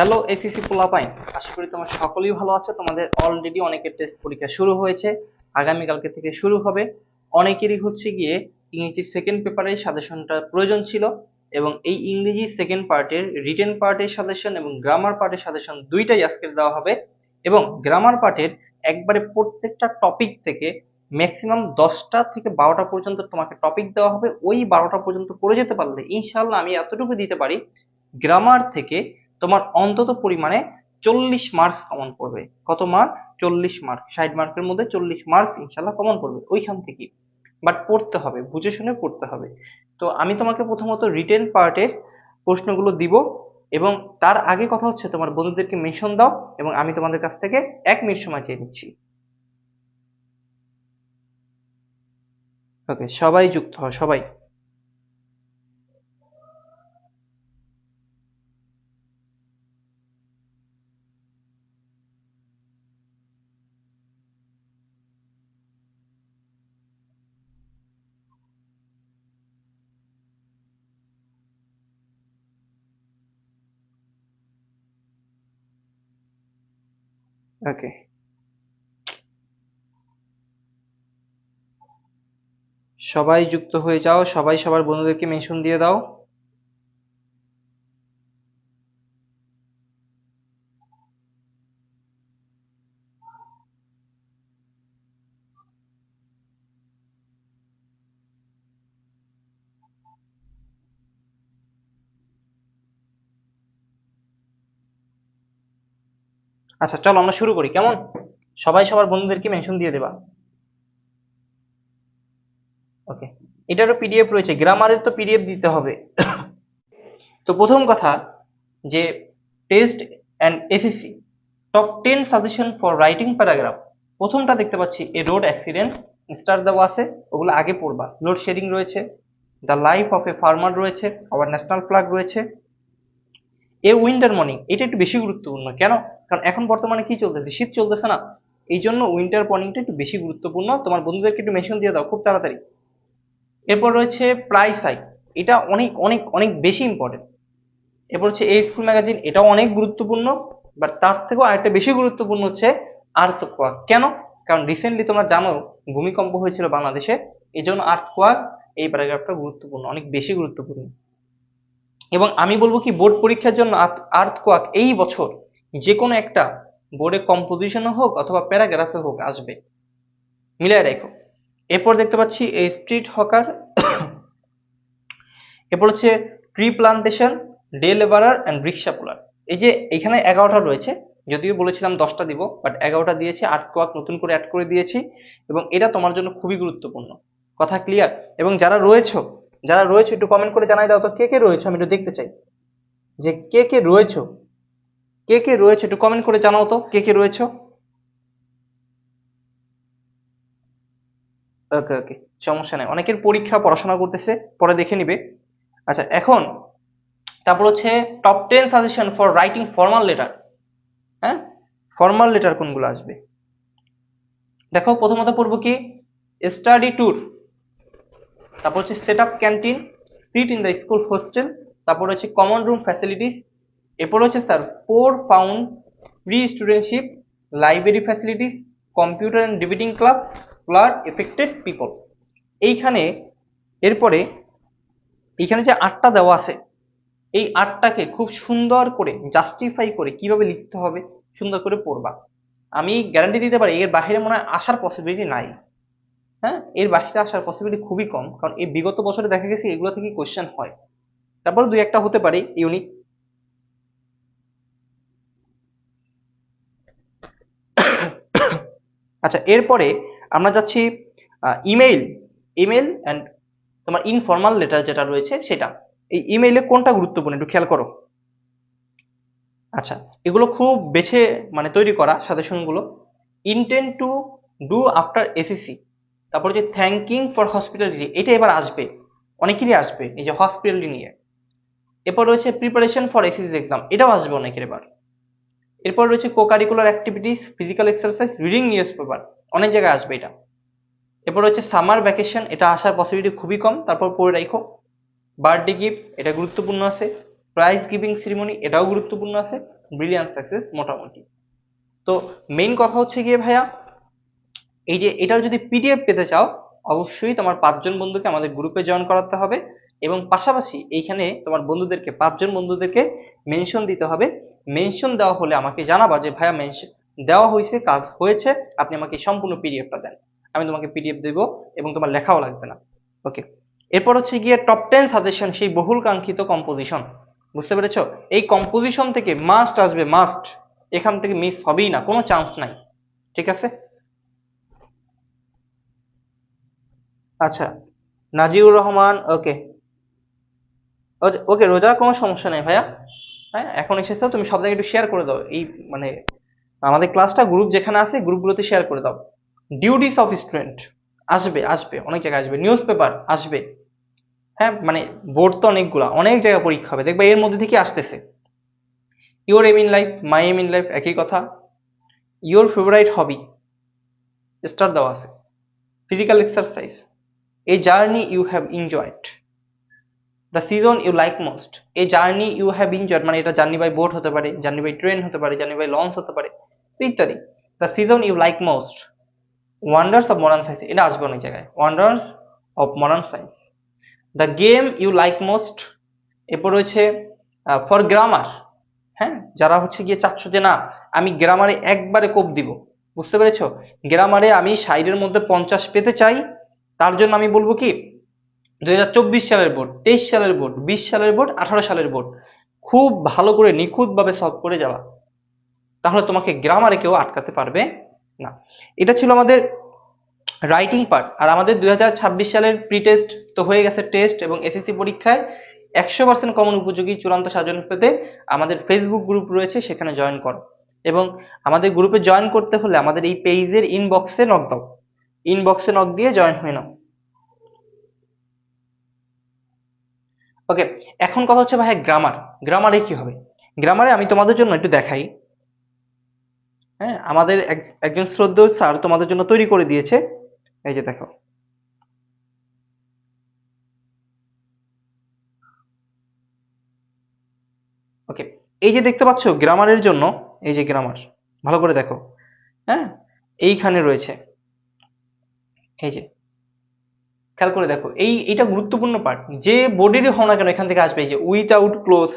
Hello ACC পোলাপাইন। আশা করি তোমার সকলেই ভালো আছে। তোমাদের অলরেডি অনেকের টেস্ট পরীক্ষা শুরু হয়েছে। আগামীকালকে থেকে শুরু হবে। অনেকেরই হচ্ছে গিয়ে ইংরেজি সেকেন্ড পেপারের সাজেশনটা প্রয়োজন ছিল এবং এই ইংরেজি সেকেন্ড পার্টের রিটেন পার্টের সাজেশন এবং গ্রামার পার্টের সাজেশন দুইটাই আজকে দেওয়া হবে এবং গ্রামার পার্টের একবারে প্রত্যেকটা টপিক থেকে ম্যাক্সিমাম দশটা থেকে বারোটা পর্যন্ত তোমাকে টপিক দেওয়া হবে। ওই বারোটা পর্যন্ত করে যেতে পারলে ইনশাল্লাহ আমি এতটুকু দিতে পারি গ্রামার থেকে তোমার অন্তত পরিমাণে চল্লিশ মার্কস কমন পড়বে কত মার্ক চল্লিশ মার্ক ষাট মার্কের মধ্যে চল্লিশ মার্কস ইনশাল্লাহ কমন পড়বে ওইখান থেকে বাট পড়তে হবে, বুঝে শুনে পড়তে হবে। তো আমি তোমাকে প্রথমত রিটেন পার্টের প্রশ্নগুলো দিব এবং তার আগে কথা হচ্ছে তোমার বন্ধুদেরকে মেনশন দাও এবং আমি তোমাদের কাছ থেকে এক মিনিট সময় চেয়ে নিচ্ছি। ওকে সবাই যুক্ত হও, সবাই। ওকে সবাই যুক্ত হয়ে যাও সবাই সবার বন্ধুদেরকে মেনশন দিয়ে দাও। আচ্ছা চলো আমরা শুরু করি। কেমন? সবাই সবার বন্ধুদেরকে মেনশন দিয়ে দেবা। ওকে এটারও পিডিএফ রয়েছে। গ্রামারের তো পিডিএফ দিতে হবে। তো প্রথম কথা যে test and SSC top ten suggestion for writing paragraph প্রথমটা দেখতে পাচ্ছি এ রোড অ্যাক্সিডেন্ট স্টার দেওয়া আছে, ওগুলো আগে পড়বা। লোড শেডিং রয়েছে the life of a farmer রয়েছে আবার ন্যাশনাল ফ্ল্যাগ রয়েছে। এ উইন্টার মর্নিং এটা একটু বেশি গুরুত্বপূর্ণ। কেন? কারণ এখন বর্তমানে কি চলতেছে? শীত চলতেছে না। এই জন্য উইন্টার মর্নিংটা একটু বেশি গুরুত্বপূর্ণ। তোমার বন্ধুদেরকে একটু মেনশন দিয়ে দাও, খুব তাড়াতাড়ি। এরপর রয়েছে প্রাইস সাই এটা অনেক অনেক অনেক বেশি ইম্পর্টেন্ট এরপর হচ্ছে এই স্কুল ম্যাগাজিন এটাও অনেক গুরুত্বপূর্ণ। বাট তার থেকেও আরেকটা বেশি গুরুত্বপূর্ণ হচ্ছে আর্থ কোয়াক কেন? কারণ রিসেন্টলি তোমরা জানো, ভূমিকম্প হয়েছিল বাংলাদেশে। এই জন্য আর্থ কোয়াক এই প্যারাগ্রাফটা গুরুত্বপূর্ণ, অনেক বেশি গুরুত্বপূর্ণ। এবং আমি বলব কি বোর্ড পরীক্ষার জন্য আর্থ কোয়াক এই বছর যে কোনো একটা বোর্ডে কম্পোজিশনে হোক অথবা প্যারাগ্রাফে হোক আসবে। মিলিয়ে রেখো। এরপর দেখতে পাচ্ছি এই স্ট্রিট হকার এরপর হচ্ছে tree plantation day labourer and rickshaw puller এই যে এখানে এগারোটা রয়েছে, যদিও বলেছিলাম দশটা দিব বাট এগারোটা দিয়েছি, আট কোয়াক নতুন করে অ্যাড করে দিয়েছি এবং এটা তোমার জন্য খুবই গুরুত্বপূর্ণ। কথা ক্লিয়ার এবং যারা রয়েছে যারা রয়েছে একটু কমেন্ট করে জানাই দাও তো কে কে রয়েছে, আমি একটু দেখতে চাই। যে কে কে রয়েছে কে কে রয়েছে একটু কমেন্ট করে জানাও তো, কে কে রয়েছে? ওকে ওকে সমস্যা নাই। অনেকের পরীক্ষা পড়াশোনা করতেছে, পরে দেখে নিবে। আচ্ছা এখন তারপর হচ্ছে top ten suggestion for writing formal letter হ্যাঁ? ফর্মাল লেটার কোনগুলো আসবে? দেখো, প্রথমত পড়ব কি? স্টাডি ট্যুর তারপর হচ্ছে set up canteen sit in the school hostel তারপর হচ্ছে কমন রুম ফ্যাসিলিটিস এরপর হচ্ছে sir for found free studentship library facilities computer and debating club flood affected people এইখানে, এরপরে এইখানে যে আটটা দেওয়া আছে, এই আটটাকে খুব সুন্দর করে জাস্টিফাই করে কীভাবে লিখতে হবে, সুন্দর করে পড়বা। আমি গ্যারান্টি দিতে পারি, এর বাইরে মনে হয় আসার পসিবিলিটি নাই। হ্যাঁ? এর বাহিরে আসার পসিবিলিটি খুবই কম, কারণ এই বিগত বছরে দেখা গেছে এগুলো থেকে কোয়েশ্চেন হয়। তারপর দুই একটা হতে পারে ইউনিক আচ্ছা এরপরে আমরা যাচ্ছি ইমেইল ইমেইল অ্যান্ড তোমার ইনফর্মাল লেটার যেটা রয়েছে সেটা। এই ইমেইলে কোনটা গুরুত্বপূর্ণ একটু খেয়াল করো। আচ্ছা এগুলো খুব বেছে মানে তৈরি করা সাজেশনগুলো intent to do after SSC তারপর যে থ্যাঙ্কিং ফর হসপিটালিটি এটা এবার আসবে। অনেকেরই আসবে, এই যে হসপিটালিটি নিয়ে। এরপর রয়েছে প্রিপারেশন ফর এসিসি এক্সাম এটাও আসবে অনেকের এবার। এরপর রয়েছে co curricular activities physical exercise reading newspaper অনেক জায়গায় আসবে এটা। এরপর রয়েছে সামার ভ্যাকেশন এটা আসার পসিবিলিটি খুবই কম। তারপর পড়ে রাখো। বার্থডে গিফট এটা গুরুত্বপূর্ণ আছে। প্রাইজ গিভিং সেরিমনি এটাও গুরুত্বপূর্ণ আছে। ব্রিলিয়ান্ট সাকসেস মোটামুটি। তো মেইন কথা হচ্ছে গিয়ে ভাইয়া, এই যে এটার যদি পিডিএফ পেতে চাও, অবশ্যই তোমার পাঁচজন বন্ধুকে আমাদের গ্রুপে জয়েন করাতে হবে। এবং পাশাপাশি এইখানে তোমার বন্ধুদেরকে, পাঁচজন বন্ধুদেরকে মেনশন দিতে হবে। মেনশন দেওয়া হলে আমাকে জানাবা যে, ভাইয়া মেনশন দেওয়া হয়েছে কাজ হয়েছে, আপনি আমাকে সম্পূর্ণ পিডিএফটা দেন। আমি তোমাকে পিডিএফ দেবো এবং তোমার লেখাও লাগবে না। ওকে এরপর হচ্ছে গিয়ে টপ টেন সাজেশন সেই বহুল কাঙ্ক্ষিত কম্পোজিশন বুঝতে পেরেছ? এই কম্পোজিশন থেকে মাস্ট আসবে মাস্ট এখান থেকে মিস হবেই না, কোনো চান্স নাই। ঠিক আছে? আচ্ছা নাজিউর রহমান ওকে ওকে রোজা কোনো সমস্যা নেই ভাইয়া? হ্যাঁ এখন এসেছ, তুমি সব জায়গায় একটু শেয়ার করে দাও। এই মানে আমাদের ক্লাসটা গ্রুপ যেখানে আছে গ্রুপগুলোতে শেয়ার করে দাও। ডিউটিস অফ স্টুডেন্ট আসবে আসবে, অনেক জায়গায় আসবে। নিউজ পেপার আসবে। হ্যাঁ মানে বোর্ড তো অনেকগুলা, অনেক জায়গায় পরীক্ষা হবে। দেখবে এর মধ্যে থেকে আসতেছে। Your aim in life my aim in life একই কথা। ইওর ফেভারাইট হবি স্টার দেওয়া আছে। Physical exercise a journey you have enjoyed the season you like most a journey you have enjoyed মানে এটা জার্নি বাই বোট হতে পারে journey by train হতে পারে জার্নি বাই লঞ্চ হতে পারে, তো ইত্যাদি। The season you like most wonders of modern science এটা আসবে অনেক জায়গায়। Wonders of modern science the game you like most এরপর রয়েছে ফর গ্রামার হ্যাঁ যারা হচ্ছে গিয়ে চাচ্ছ যে না, আমি গ্রামারে একবারে কোপ দিব। বুঝতে পেরেছ? গ্রামারে আমি সাইডের মধ্যে পঞ্চাশ পেতে চাই, তার জন্য আমি বলব কি দুই হাজার চব্বিশ সালের বোর্ড তেইশ সালের বোর্ড বিশ সালের বোর্ড আঠারো সালের বোর্ড খুব ভালো করে নিখুঁতভাবে সলভ করে যাওয়া। তাহলে তোমাকে গ্রামারে কেউ আটকাতে পারবে না। এটা ছিল আমাদের রাইটিং পার্ট আর আমাদের দু হাজার ছাব্বিশ সালের প্রি টেস্ট তো হয়ে গেছে টেস্ট এবং এসএসসি পরীক্ষায় একশো পার্সেন্ট কমন উপযোগী চূড়ান্ত সাজন পেতে আমাদের ফেসবুক গ্রুপ রয়েছে, সেখানে জয়েন করো। এবং আমাদের গ্রুপে জয়েন করতে হলে আমাদের এই পেজের ইনবক্সে নক দাও। ইনবক্সে নক দিয়ে জয়েন হয়ে নাও। ওকে এখন কথা হচ্ছে ভাই গ্রামার গ্রামারে কি হবে? গ্রামারে আমি তোমাদের জন্য একটু দেখাই। হ্যাঁ আমাদের এক- একজন শ্রদ্ধেয় স্যার তোমাদের জন্য তৈরি করে দিয়েছে। এই যে দেখো। ওকে এই যে দেখতে পাচ্ছ গ্রামারের জন্য, এই যে গ্রামার ভালো করে দেখো। হ্যাঁ এইখানে রয়েছে। এই যে খেয়াল করে দেখো, এই এটা গুরুত্বপূর্ণ পার্ট যে বোর্ডেরই হও না কেন এখান থেকে আসবে যে উইথআউট ক্লোজ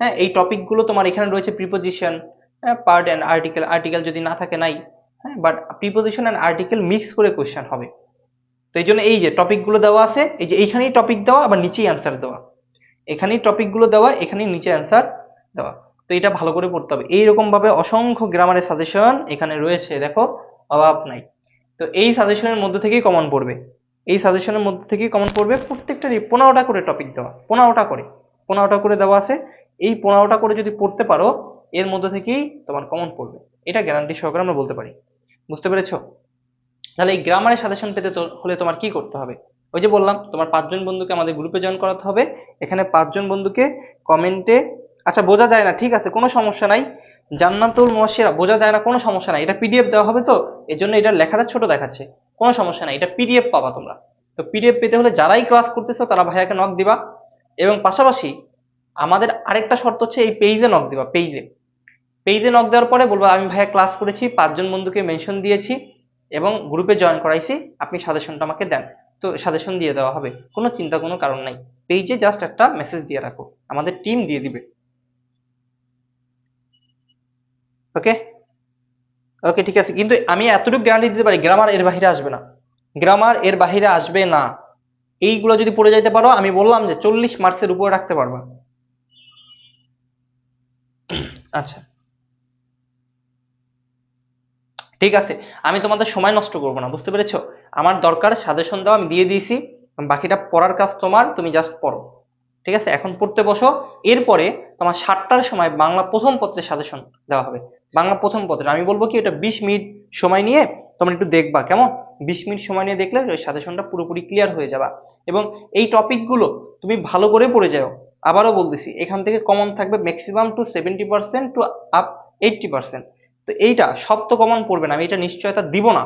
হ্যাঁ এই টপিকগুলো তোমার এখানে রয়েছে preposition part and article article যদি না থাকে নাই হ্যাঁ but preposition and article mix করে কোয়েশ্চেন হবে। তো এই জন্য এই যে টপিকগুলো দেওয়া আছে, এই যে এইখানেই টপিক দেওয়া, আবার নিচেই অ্যান্সার দেওয়া। এখানেই টপিকগুলো দেওয়া, এখানেই নিচে অ্যান্সার দেওয়া। তো এটা ভালো করে পড়তে হবে। এইরকমভাবে অসংখ্য গ্রামারের সাজেশন এখানে রয়েছে, দেখো, অভাব নাই। তো এই সাজেশনের মধ্যে থেকেই কমন পড়বে। এই সাজেশনের মধ্যে থেকেই কমন পড়বে প্রত্যেকটারই পনেরোটা করে টপিক দেওয়া, পনেরোটা করে পনেরোটা করে দেওয়া আছে। এই পনেরোটা করে যদি পড়তে পারো, এর মধ্যে থেকেই তোমার কমন পড়বে। এটা গ্যারান্টি সহকারে আমরা বলতে পারি। বুঝতে পেরেছ? তাহলে এই গ্রামারের সাজেশন পেতে হলে তোমার কি করতে হবে? ওই যে বললাম, তোমার পাঁচজন বন্ধুকে আমাদের গ্রুপে জয়েন করাতে হবে। এখানে পাঁচজন বন্ধুকে কমেন্টে আচ্ছা বোঝা যায় না, ঠিক আছে, কোনো সমস্যা নাই। জান্নাতুল মুবাশশিরা, বোঝা যায় না, কোনো সমস্যা নাই। এটা পিডিএফ দেওয়া হবে তো এই জন্য এটা লেখাটা ছোট দেখাচ্ছে। কোনো সমস্যা নাই, এটা পিডিএফ পাবা তোমরা। তো পিডিএফ পেতে হলে যারাই ক্লাস করতেছো, তারা ভাইয়াকে নক দিবা। এবং পাশাপাশি আমাদের আরেকটা শর্ত হচ্ছে, এই পেজে নক দিবা পেজে পেজে নক দেওয়ার পরে বলব, আমি ভাইয়া ক্লাস করেছি, পাঁচজন বন্ধুকে মেনশন দিয়েছি এবং গ্রুপে জয়েন করাইছি, আপনি সাজেশনটা আমাকে দেন। তো সাজেশন দিয়ে দেওয়া হবে, কোনো চিন্তা, কোনো কারণ নাই। পেজে জাস্ট একটা মেসেজ দিয়ে রাখো, আমাদের টিম দিয়ে দিবে। ওকে ওকে ঠিক আছে। কিন্তু আমি এতটুকু গ্যারান্টি দিতে পারি গ্রামার এর বাহিরে আসবে না। গ্রামার এর বাহিরে আসবে না। এইগুলো যদি পড়ে যাইতে পারো, আমি বললাম যে চল্লিশ মার্কসের উপরে রাখতে পারবা। আচ্ছা। ঠিক আছে। আমি তোমাদের সময় নষ্ট করব না, বুঝতে পেরেছ? আমার দরকার সাজেশন দাও, আমি দিয়ে দিয়েছি। বাকিটা পড়ার কাজ তোমার, তুমি জাস্ট পড়ো। ঠিক আছে? এখন পড়তে বসো। এরপরে তোমার সাতটার সময় বাংলা প্রথম পত্রের সাজেশন দেওয়া হবে। বাংলা প্রথম পত্রের আমি বলব কি, এটা বিশ মিনিট সময় নিয়ে তোমরা একটু দেখবা, কেমন? বিশ মিনিট সময় নিয়ে দেখলে ওই সাজেশনটা পুরোপুরি ক্লিয়ার হয়ে যাবা। এবং এই টপিকগুলো তুমি ভালো করে পড়ে যাও। আবারও বলতেছি, এখান থেকে কমন থাকবে maximum to seventy percent to up eighty percent তো এইটা সব তো কমন পড়বে না, আমি এটা নিশ্চয়তা দিব না।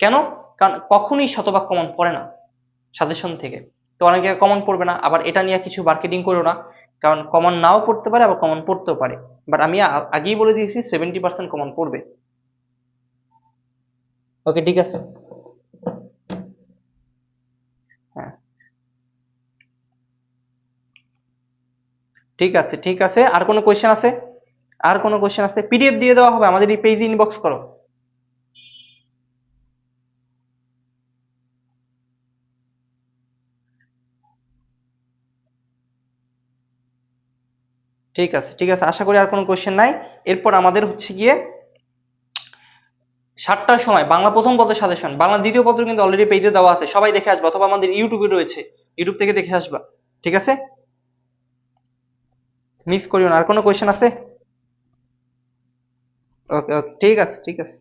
কেন? কারণ কখনই শতভাগ কমন পড়ে না সাজেশন থেকে। তো অনেকে কমন পড়বে না, আবার এটা নিয়ে কিছু মার্কেটিং করো না। কারণ কমন নাও পড়তে পারে আবার কমন পড়তেও পারে। বাট আমি আগেই বলে দিয়েছি সেভেন্টি পার্সেন্ট কমন পড়বে। ওকে ঠিক আছে। হ্যাঁ। ঠিক আছে ঠিক আছে। আর কোনো কোয়েশ্চেন আছে? আর কোনো কোয়েশ্চেন আছে? পিডিএফ দিয়ে দেওয়া হবে আমাদের এই পেজ ইনবক্স করো। ঠিক আছে ঠিক আছে, আশা করি আর কোনো কোয়েশ্চেন নাই। এরপর আমাদের হচ্ছে গিয়ে সাতটার সময়, বাংলা প্রথম পদের সাজেশন বাংলা দ্বিতীয় পত্র কিন্তু অলরেডি পেজে দেওয়া আছে, সবাই দেখে আসবা অথবা আমাদের ইউটিউবে রয়েছে ইউটিউব থেকে দেখে আসবা, ঠিক আছে? মিস করিও না, আর কোনো কোয়েশ্চেন আছে? ওকে ওকে ঠিক আছে ঠিক আছে।